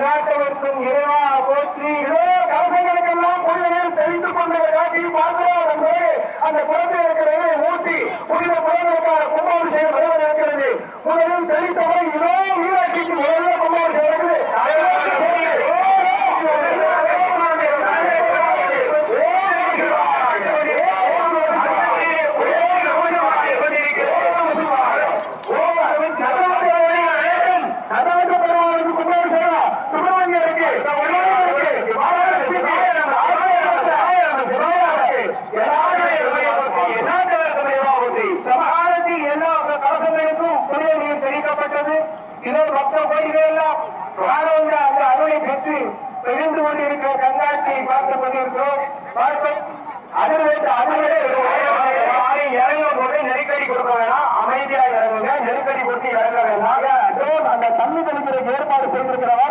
எந்நாட்டவருக்கும் இறைவா போற்றி. இதோ கலசங்களுக்கெல்லாம் புனிதநீர் தெளித்துக் கொண்டவர் காட்சியில் பார்க்கிறோம் என்பது அந்த குளத்தில் இருக்கிற ஊசி ஊற்றி புனித குளங்களுக்கான கும்பாபிஷேகம் வருவது இருக்கிறது முதலில் தெளித்தவரை இதோ மீனாட்சிக்கு இதோ மற்ற கோயில்கள் எல்லாம் அந்த அருளை பெற்று தெரிந்து கொண்டிருக்கிற கண்காட்சியை பார்த்துக் கொண்டிருக்கிறோம். பார்ப்போம் அதிர்வேற்று அதிர்வே இறங்கும் போது நெருக்கடி கொடுக்க வேணாம். அமைதியா இறங்குங்க. நெருக்கடி கொடுத்து இறங்க வேண்டாம். அதோ அந்த தண்ணி தெளிக்கிறதுக்கு ஏற்பாடு செய்திருக்கிறவா?